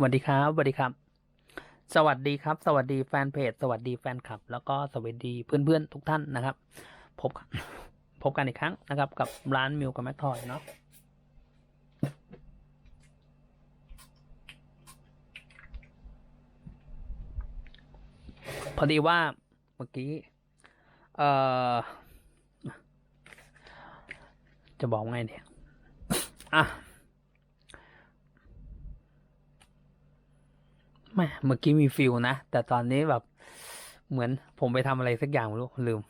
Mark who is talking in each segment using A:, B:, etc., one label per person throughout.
A: สวัสดีครับสวัสดีครับ สวัสดีครับ สวัสดีแฟนเพจ สวัสดีแฟนคลับ แล้วก็สวัสดีเพื่อนๆทุกท่านนะครับ พบพบกันอีกครั้งนะครับ กับร้านมิวกับแมททอยเนาะพอดีว่าเมื่อกี้เอ่อจะบอกไงเนี่ยอะ ม่เมื่อกี้มีฟิลนะ แต่ตอนนี้แบบเหมือนผมไปทำอะไรสักอย่างรู้ลืม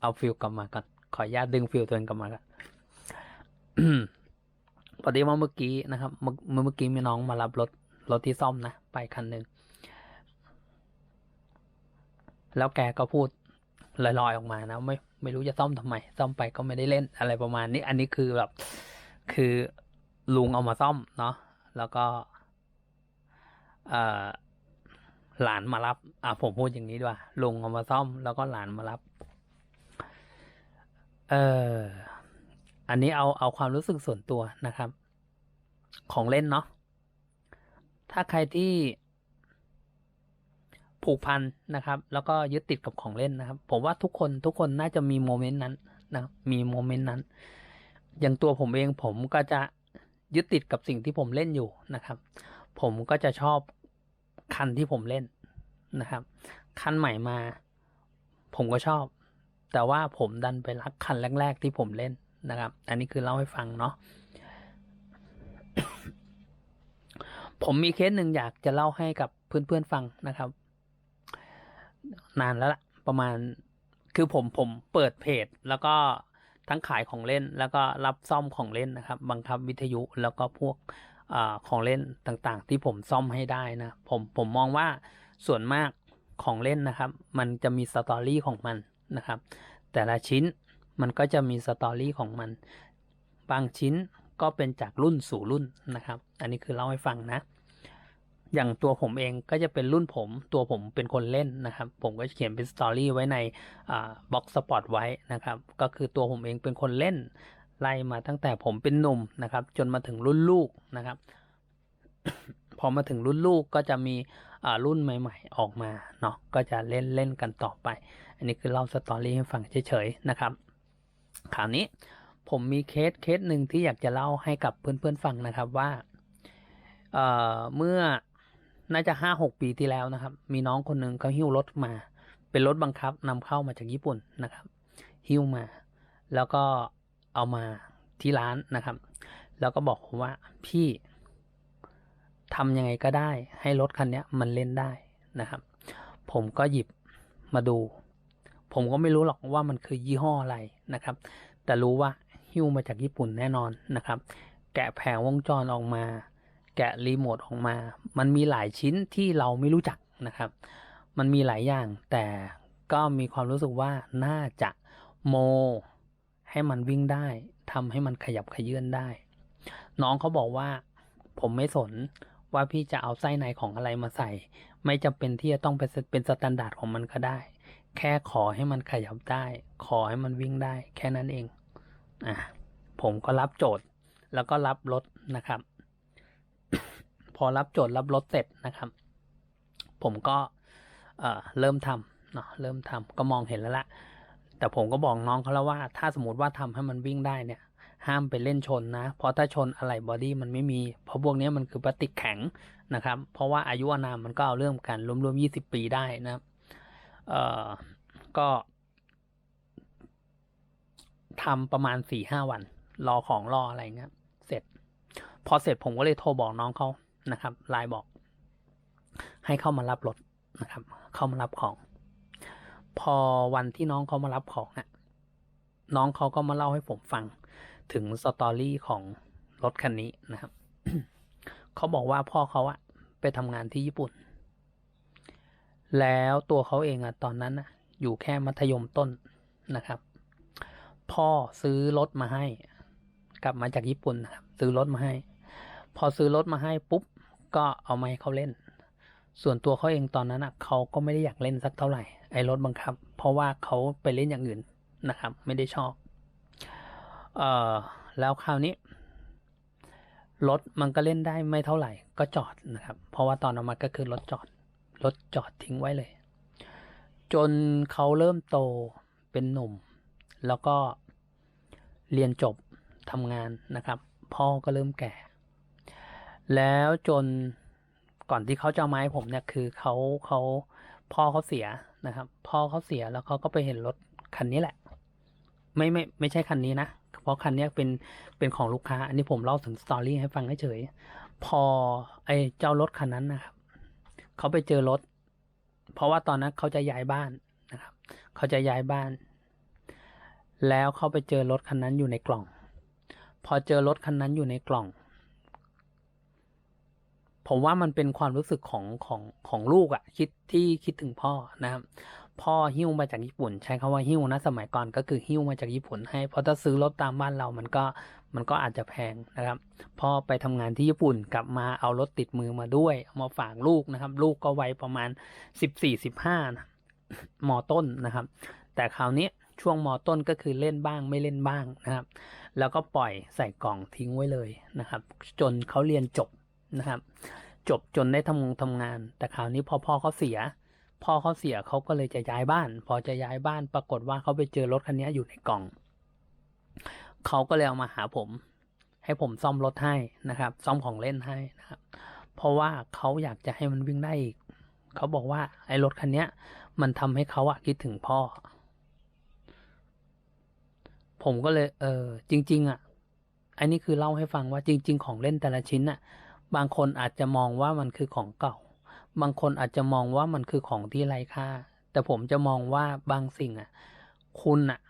A: เอาฟิลกลับมาก่อนขออนุญาตดึงฟิลตัวเองกลับมาก่อนพอดีว่าเมื่อกี้นะครับ เมื่อเมื่อเมื่อกี้มีน้องมารับรถรถที่ซ่อมนะไปคันหนึ่งแล้วแกก็พูดลอยๆออกมานะไม่ไม่รู้จะซ่อมทำไม ซ่อมไปก็ไม่ได้เล่นอะไรประมาณนี้ อันนี้คือแบบ คือลุงเอามาซ่อมเนาะแล้วก็ เอ่อ หลานมารับ อะผมพูดอย่างนี้ดีกว่าลุงเอามาซ่อมแล้วก็หลานมารับ เอออันนี้เอาเอาความรู้สึกส่วนตัวนะครับ ของเล่นเนาะถ้าใครที่ผูกพันนะครับ แล้วก็ยึดติดกับของเล่นนะครับ ผมว่าทุกคนทุกคนน่าจะมีโมเมนต์นั้นนะมีโมเมนต์นั้น อย่างตัวผมเองผมก็จะยึดติดกับสิ่งที่ผมเล่นอยู่นะครับ ผมก็จะชอบ คันที่ผมเล่นนะครับ คันใหม่มา ผมก็ชอบ แต่ว่าผมดันไปรักคันแรก ๆ ที่ผมเล่นนะครับ อันนี้คือเล่าให้ฟังเนาะผมมีเคสหนึ่งอยากจะเล่าให้กับเพื่อนๆฟังนะครับ นานแล้วล่ะ ประมาณคือผมผมเปิดเพจ แล้วก็ทั้งขายของเล่น แล้วก็รับซ่อมของเล่นนะครับ บังคับวิทยุแล้วก็พวก อของเล่นต่างๆ ที่ผมซ่อมให้ได้นะ ผมผมมองว่าส่วนมากของเล่นนะครับ มันจะมีสตอรี่ของมันนะครับ แต่ละชิ้นมันก็จะมีสตอรี่ของมัน บางชิ้นก็เป็นจากรุ่นสู่รุ่นนะครับ อันนี้คือเล่าให้ฟังนะ อย่างตัวผมเองก็จะเป็นรุ่นผม ตัวผมเป็นคนเล่นนะครับ ผมก็เขียนเป็นสตอรี่ไว้ในบล็อกสปอร์ตไว้นะครับ ก็คือตัวผมเองเป็นคนเล่น ไล่มาตั้งแต่ผมเป็นหนุ่มนะครับ จนมาถึงรุ่นลูกนะครับ พอมาถึงรุ่นลูกก็จะมีรุ่นใหม่ ๆ ออกมาเนาะก็จะเล่นเล่นกันต่อไป อันนี้คือเล่าสตอรี่ให้ฟังเฉยๆนะครับคราวนี้ผมมีเคสเคสหนึ่งที่อยากจะเล่าให้กับเพื่อนๆฟังนะครับว่าเเมื่อน่าจะห้าหกปีที่แล้วนะครับ มีน้องคนหนึ่งเขาหิ้วรถมา เป็นรถบังคับนำเข้ามาจากญี่ปุ่นนะครับ หิ้วมา แล้วก็ เอามาที่ร้านนะครับ แล้วก็บอกผมว่าพี่ทำยังไงก็ได้ ให้รถคันนี้มันเล่นได้นะครับ ผมก็หยิบมาดู ผมก็ไม่รู้หรอกว่ามันคือยี่ห้ออะไรนะครับ แต่รู้ว่าหิ้วมาจากญี่ปุ่นแน่นอนนะครับ แกะแผงวงจรออกมา แกะรีโมทออกมา มันมีหลายชิ้นที่เราไม่รู้จักนะครับ มันมีหลายอย่างแต่ก็มีความรู้สึกว่าน่าจะโม ให้มันวิ่งได้ทำให้มันขยับขยื่นได้ น้องเขาบอกว่า ผมไม่สนว่าพี่จะเอาไส้ในของอะไรมาใส่ ไม่จำเป็นที่จะต้องเป็นเป็นสแตนดาร์ดของมันก็ได้ แค่ขอให้มันขยับได้ ขอให้มันวิ่งได้ แค่นั้นเองอะผมก็รับโจทย์ แล้วก็รับรถนะครับ พอรับโจทย์รับรถเสร็จนะครับ ผมก็เอ่อเริ่มทำเนาะเริ่มทำก็มองเห็นแล้วละ แต่ผมก็บอกน้องเขาแล้วว่า ถ้าสมมติว่าทำให้มันวิ่งได้เนี่ย ห้ามไปเล่นชนนะ เพราะถ้าชนอะไรบอดี้มันไม่มี เพราะพวกนี้มันคือพลาสติกแข็งนะครับ เพราะว่าอายุอานามมันก็เอาเรื่องกันรวมๆยี่สิบปีได้นะเอ่อก็ทำประมาณสี่ห้าวัน รอของรออะไรเงี้ยเสร็จ พอเสร็จผมก็เลยโทรบอกน้องเขานะครับไลน์บอก ให้เข้ามารับรถนะครับ เข้ามารับของ พอวันที่น้องเขามารับของน่ะน้องเขาก็มาเล่าให้ผมฟังถึงสตอรี่ของรถคันนี้นะครับ เขาบอกว่าพ่อเขาอะไปทำงานที่ญี่ปุ่น แล้วตัวเขาเองอะตอนนั้นอะอยู่แค่มัธยมต้นนะครับ พ่อซื้อรถมาให้ กลับมาจากญี่ปุ่นนะครับ ซื้อรถมาให้ พอซื้อรถมาให้ปุ๊บ ก็เอามาให้เขาเล่น ส่วนตัวเขาเองตอนนั้นอะเขาก็ไม่ได้อยากเล่นสักเท่าไหร่ไอ้รถบังคับ เพราะว่าเขาไปเล่นอย่างอื่นนะครับ ไม่ได้ชอบเอ่อแล้วคราวนี้รถมันก็เล่นได้ไม่เท่าไหร่ก็จอดนะครับ เพราะว่าตอนเอามาก็คือรถจอดรถจอดทิ้งไว้เลย จนเขาเริ่มโตเป็นหนุ่ม แล้วก็เรียนจบทำงานนะครับ พ่อก็เริ่มแก่ แล้วจน ก่อนที่เขาจะเอามาให้ผมเนี่ยคือเขาเขาพ่อเขาเสียนะครับ พ่อเขาเสียแล้วเขาก็ไปเห็นรถคันนี้แหละ ไม่ไม่ไม่ใช่คันนี้นะเพราะคันนี้เป็นเป็นของลูกค้า อันนี้ผมเล่าถึงสตอรี่ให้ฟังเฉยๆพอไอ้เจ้ารถคันนั้นนะครับเขาไปเจอรถ เพราะว่าตอนนั้นเขาจะย้ายบ้านนะครับเขาจะย้ายบ้าน แล้วเขาไปเจอรถคันนั้นอยู่ในกล่อง พอเจอรถคันนั้นอยู่ในกล่อง ผมว่ามันเป็นความรู้สึกของของของลูกอะคิดที่คิดถึงพ่อนะครับพ่อหิ้วมาจากญี่ปุ่น ใช้คำว่าหิ้วนะสมัยก่อนก็คือหิ้วมาจากญี่ปุ่นให้เพราะถ้าซื้อรถตามบ้านเรามันก็มันก็อาจจะแพงนะครับพ่อไปทำงานที่ญี่ปุ่นกลับมาเอารถติดมือมาด้วยมาฝากลูกนะครับ ลูกก็วัยประมาณสิบสี่สิบห้านะมอต้นนะครับ แต่คราวนี้ช่วงมอต้นก็คือเล่นบ้างไม่เล่นบ้างนะครับ แล้วก็ปล่อยใส่กล่องทิ้งไว้เลยนะครับ จนเขาเรียนจบ นะครับ จบจนได้ทำงานทำงาน แต่คราวนี้พอพ่อเขาเสีย พ่อเขาเสียเขาก็เลยจะย้ายบ้าน พอจะย้ายบ้านปรากฏว่าเขาไปเจอรถคันนี้อยู่ในกล่องเขาก็เลยเอามาหาผม ให้ผมซ่อมรถให้นะครับ ซ่อมของเล่นให้นะครับ เพราะว่าเขาอยากจะให้มันวิ่งได้อีกเขาบอกว่าไอ้รถคันนี้มันทำให้เขาอะคิดถึงพ่อ ผมก็เลย เออจริง ๆอะอันนี้คือเล่าให้ฟังว่าจริง ๆ ของเล่นแต่ละชิ้นอะ บางคนอาจจะมองว่ามันคือของเก่า บางคนอาจจะมองว่ามันคือของที่ไร้ค่า แต่ผมจะมองว่าบางสิ่งอะ คุณอะ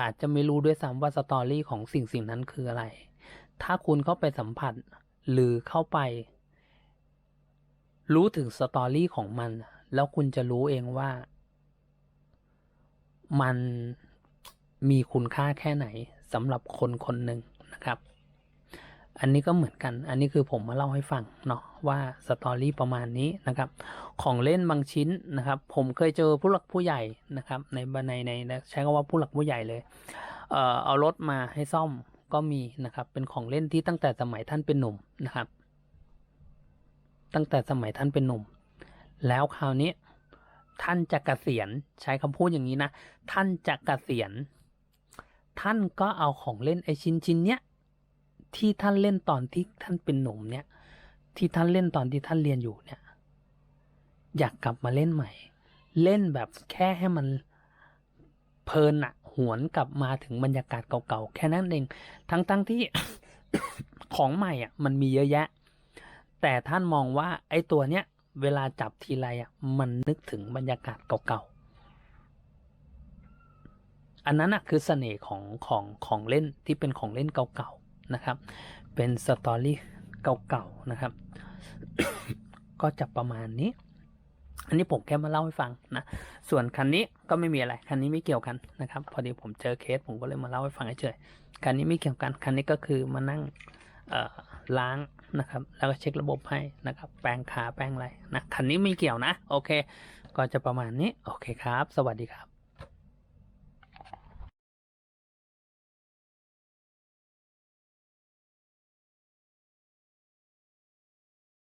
A: อาจจะไม่รู้ด้วยซ้ำว่าสตอรี่ของสิ่งสิ่งนั้นคืออะไร ถ้าคุณเข้าไปสัมผัส หรือเข้าไป รู้ถึงสตอรี่ของมัน แล้วคุณจะรู้เองว่า มันมีคุณค่าแค่ไหนสำหรับคนคนหนึ่งนะครับ อันนี้ก็เหมือนกัน อันนี้คือผมมาเล่าให้ฟังเนาะว่าสตอรี่ประมาณนี้นะครับ ของเล่นบางชิ้นนะครับ ผมเคยเจอผู้หลักผู้ใหญ่นะครับในในในในใช้คำว่าผู้หลักผู้ใหญ่เลยเอ่อเอารถมาให้ซ่อมก็มีนะครับ เป็นของเล่นที่ตั้งแต่สมัยท่านเป็นหนุ่มนะครับ ตั้งแต่สมัยท่านเป็นหนุ่ม แล้วคราวนี้ท่านจะเกษียณใช้คำพูดอย่างนี้นะ ท่านจะเกษียณท่านก็เอาของเล่นไอชิ้นชิ้นเนี้ย ที่ท่านเล่นตอนที่ท่านเป็นหนุ่มเนี่ย ที่ท่านเล่นตอนที่ท่านเรียนอยู่เนี่ย อยากกลับมาเล่นใหม่ เล่นแบบแค่ให้มันเพลินอะหวนกลับมาถึงบรรยากาศเก่าๆแค่นั้นเองทั้งๆทที่ของใหม่อะ มันมีเยอะแยะ แต่ท่านมองว่า ไอ้ตัวเนี้ยเวลาจับทีไรอะ มันนึกถึงบรรยากาศเก่าๆอันนั้นอะคือเสน่ห์ของของของเล่นที่เป็นของเล่นเก่าๆ นะครับ เป็นสตอรี่เก่าๆนะครับ ก็จะประมาณนี้ อันนี้ผมแค่มาเล่าให้ฟังนะ ส่วนคันนี้ก็ไม่มีอะไร คันนี้ไม่เกี่ยวกันนะครับ พอดีผมเจอเคสผมก็เลยมาเล่าให้ฟังเฉยๆคันนี้ไม่เกี่ยวกัน คันนี้ก็คือมานั่งล้างนะครับ แล้วก็เช็คระบบให้นะครับ แปรงขาแปรงอะไรนะ คันนี้ไม่เกี่ยวนะ โอเค ก็จะประมาณนี้ โอเคครับ สวัสดีครับ